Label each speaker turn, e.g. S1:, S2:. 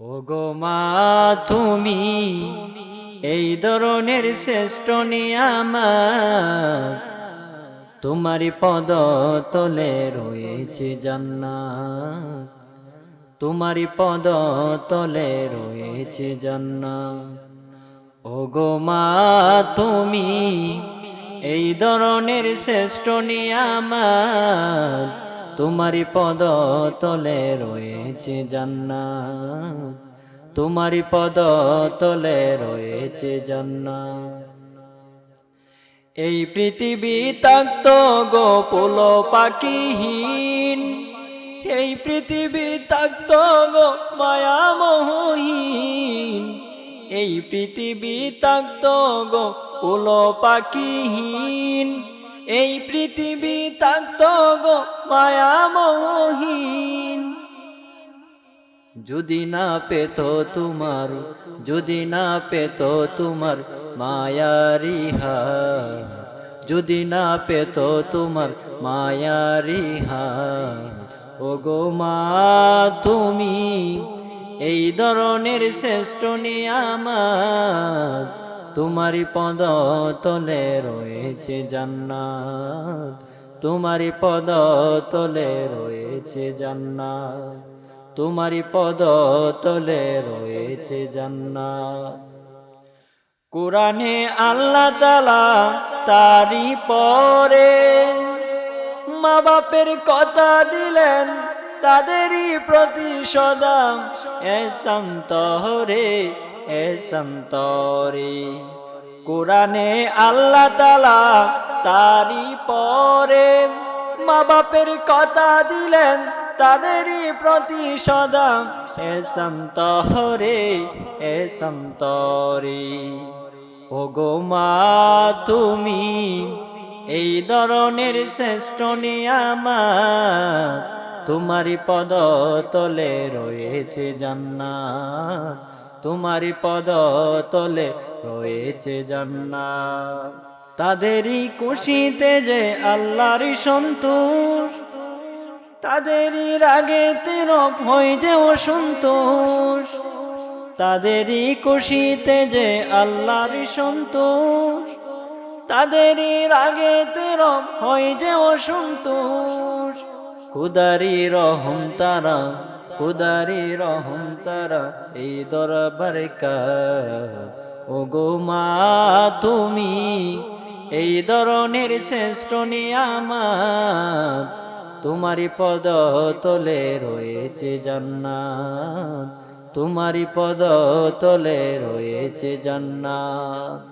S1: ও গো মা, তুমি এই ধরনের শ্রেষ্ঠ নিয়ামা তোমারই পদ তলে রয়েছে জান্নাত। তোমারই পদ তলে রয়েছে জান্নাত। ও গো মা, তুমি এই ধরনের শ্রেষ্ঠ নিয়ামত তোমারই পদ তলে রয়েছে জান্নাত। তোমারই পদ তলে রয়েছে জান্নাত। এই পৃথিবী তাক্ত গো পুল পাখিহীন। এই পৃথিবী তাক্ত গো মায়ামহীন এই পৃথিবী তাক্ত গো পুল পাখিহীন। এই পৃথিবী থাকত গো মায়ামহীন। যদি না পেত তোমার, যদি না পেত তোমার মায়ারি যদি না পেত তোমার মায়ারি ও গো মা, তুমি এই ধরনের শ্রেষ্ঠ নিয়ামত। তোমারই পদ তলে রয়েছে জান্নাত। তোমারই পদ তলে রয়েছে জান্নাত। তোমারই পদ তলে রয়েছে জান্নাত। কোরআনে আল্লাহ তালা তারি পরে মা বাপের কথা দিলেন তাদেরই প্রতি সদা। এ সন্তরে এ সন্তরে। কোরআনে আল্লাহ তালা তারি পরে মা বাপের কথা দিলেন, তাদেরই প্রতি সদা। এ সন্তরে এ সন্তরে। ও গো মা, তুমি এই ধরনের শ্রেষ্ঠ নিয়ামত তোমারই পদ তলে রয়েছে জান্নাত। তোমারই পদ তলে রয়েছে জান্নাত। তাদেরই খুশিতে যে আল্লাহর সন্তোষ, তাদেরই রাগে তেরপ হয়ে যে অসন্তোষ। তাদেরই খুশিতে যে আল্লাহর সন্তোষ, তাদেরই রাগে তেরপ হয় যে অসন্তোষ। কুদারি রহম তারা কুদারি রহম তারা, এই দরবার ও গো মা, তুমি এই ধরনের শ্রেষ্ঠ নিয়ামত, তোমারই পদ তলে রয়েছে জান্নাত, তোমারই পদ তলে রয়েছে জান্নাত।